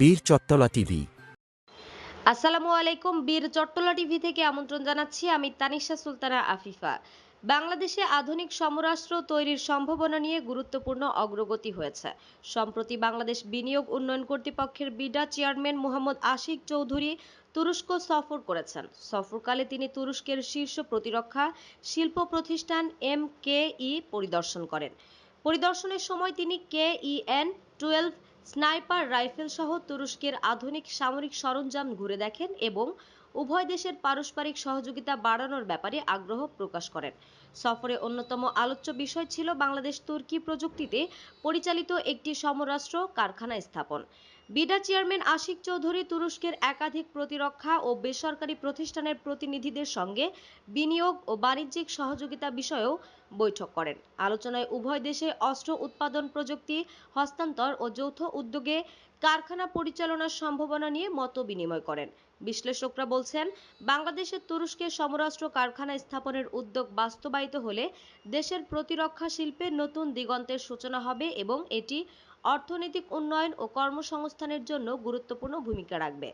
বীর চত্তলা টিভি। আসসালামু আলাইকুম, বীর চট্টলা টিভি থেকে আমন্ত্রণ জানাচ্ছি আমি তানিশা সুলতানা আফিফা। বাংলাদেশে আধুনিক সমরাস্ত্র তৈরির সম্ভাবনা নিয়ে গুরুত্বপূর্ণ অগ্রগতি হয়েছে। সম্প্রতি বাংলাদেশ বিনিয়োগ উন্নয়ন কর্তৃপক্ষের বিডা চেয়ারম্যান মোহাম্মদ আশিক চৌধুরী তুরস্ক সফর করেছেন। সফরকালে তিনি তুরস্কের শীর্ষ প্রতিরক্ষা শিল্প প্রতিষ্ঠান এম পরিদর্শন করেন। পরিদর্শনের সময় তিনি কেইএন টুয়েলভ স্নাইপার রাইফেল সহ তুরস্কের আধুনিক সামরিক সরঞ্জাম ঘুরে দেখেন এবং উভয় দেশের পারস্পরিক সহযোগিতা বাড়ানোর ব্যাপারে আগ্রহ প্রকাশ করেন। সফরে অন্যতম আলোচ্য বিষয় ছিল বাংলাদেশ তুর্কি প্রযুক্তিতে পরিচালিত একটি সমরাস্ত্র কারখানা স্থাপন। বিডা চেয়ারম্যান আশিক চৌধুরী তুরস্কের একাধিক প্রতিরক্ষা ও বেসরকারি প্রতিষ্ঠানের প্রতিনিধিদের সঙ্গে বিনিয়োগ ও বাণিজ্যিক সহযোগিতা বিষয়েও বৈঠক করেন। আলোচনায় উভয় দেশে অস্ত্র উৎপাদন প্রযুক্তি, হস্তান্তর ও যৌথ উদ্যোগে কারখানা পরিচালনার সম্ভাবনা নিয়ে মত বিনিময় করেন। বিশ্লেষকরা বলছেন, বাংলাদেশের তুরস্কের সমরাস্ত্র কারখানা স্থাপনের উদ্যোগ বাস্তবায়িত হলে দেশের প্রতিরক্ষা শিল্পে নতুন দিগন্তের সূচনা হবে এবং এটি অর্থনৈতিক উন্নয়ন ও কর্মসংস্থানের জন্য গুরুত্বপূর্ণ ভূমিকা রাখবে।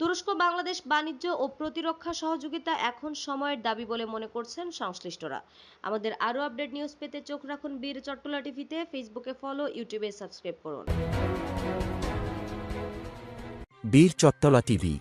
তুরস্ক, বাংলাদেশ বাণিজ্য ও প্রতিরক্ষা সহযোগিতা এখন সময়ের দাবি বলে মনে করছেন সংশ্লিষ্টরা। আমাদের আরও আপডেট নিউজ পেতে চোখ রাখুন বীর চট্টলা টিভিতে, ফেসবুকে ফলো, ইউটিউবে সাবস্ক্রাইব করুন। বীর চট্টলা টিভি